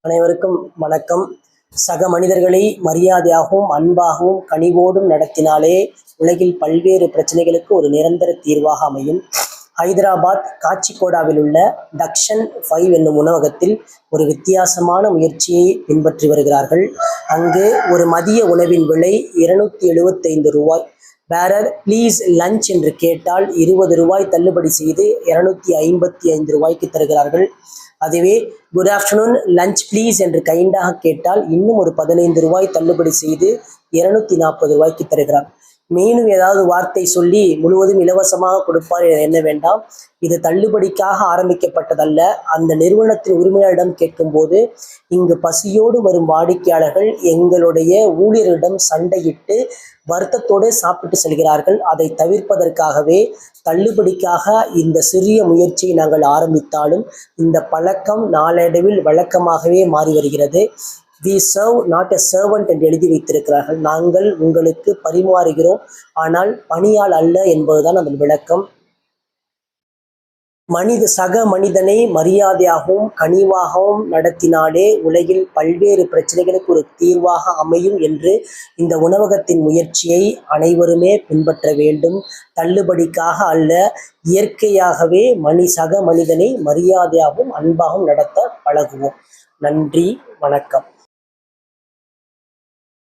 அனைவருக்கும் வணக்கம். சக மனிதர்களை மரியாதையாகவும் அன்பாகவும் கனிவோடும் நடத்தினாலே உலகில் பல்வேறு பிரச்சனைகளுக்கு ஒரு நிரந்தர தீர்வாக அமையும். ஹைதராபாத் காச்சிகோடாவில் உள்ள டக்ஷன் ஃபைவ் என்னும் உணவகத்தில் ஒரு வித்தியாசமான முயற்சியை பின்பற்றி வருகிறார்கள். அங்கு ஒரு மதிய உணவின் விலை இருநூத்தி எழுபத்தைந்து ரூபாய். பேரர் ப்ளீஸ் லஞ்ச் என்று கேட்டால் இருபது ரூபாய் தள்ளுபடி செய்து இருநூத்தி ஐம்பத்தி ஐந்து ரூபாய்க்கு தருகிறார்கள். அதுவே குட் ஆஃப்டர்நூன் லஞ்ச் ப்ளீஸ் என்று கைண்டாக கேட்டால் இன்னும் ஒரு பதினைந்து ரூபாய் தள்ளுபடி செய்து இருநூத்தி நாற்பது ரூபாய்க்கு தருகிறார். மேலும் ஏதாவது வார்த்தை சொல்லி முழுவதும் இலவசமாக கொடுப்பார் என எண்ண வேண்டாம். இது தள்ளுபடிக்காக ஆரம்பிக்கப்பட்டதல்ல. அந்த நிறுவனத்தின் உரிமையாளரிடம் கேட்கும்போது இங்கு பசியோடு வரும் வாடிக்கையாளர்கள் எங்களுடைய ஊழியர்களிடம் சண்டையிட்டு வருத்தத்தோடு சாப்பிட்டு செல்கிறார்கள். அதை தவிர்ப்பதற்காகவே தள்ளுபடிக்காக இந்த சிறிய முயற்சியை நாங்கள் ஆரம்பித்தாலும் இந்த பழக்கம் நாளடைவில் வழக்கமாகவே மாறி வருகிறது. We serve not a servant என்று எழுதி வைத்திருக்கிறார்கள். நாங்கள் உங்களுக்கு பரிமாறுகிறோம். ஆனால் பணியால் அல்ல என்பதுதான் அதன் விளக்கம். மனித சக மனிதனை மரியாதையாகவும் கனிவாகவும் நடத்தினாலே உலகில் பல்வேறு பிரச்சனைகளுக்கு ஒரு தீர்வாக அமையும் என்று இந்த உணவகத்தின் முயற்சியை அனைவருமே பின்பற்ற வேண்டும். தள்ளுபடிக்காக அல்ல இயற்கையாகவே மணி சக மனிதனை மரியாதையாகவும் அன்பாகவும் நடத்த பழகுவோம். நன்றி வணக்கம்.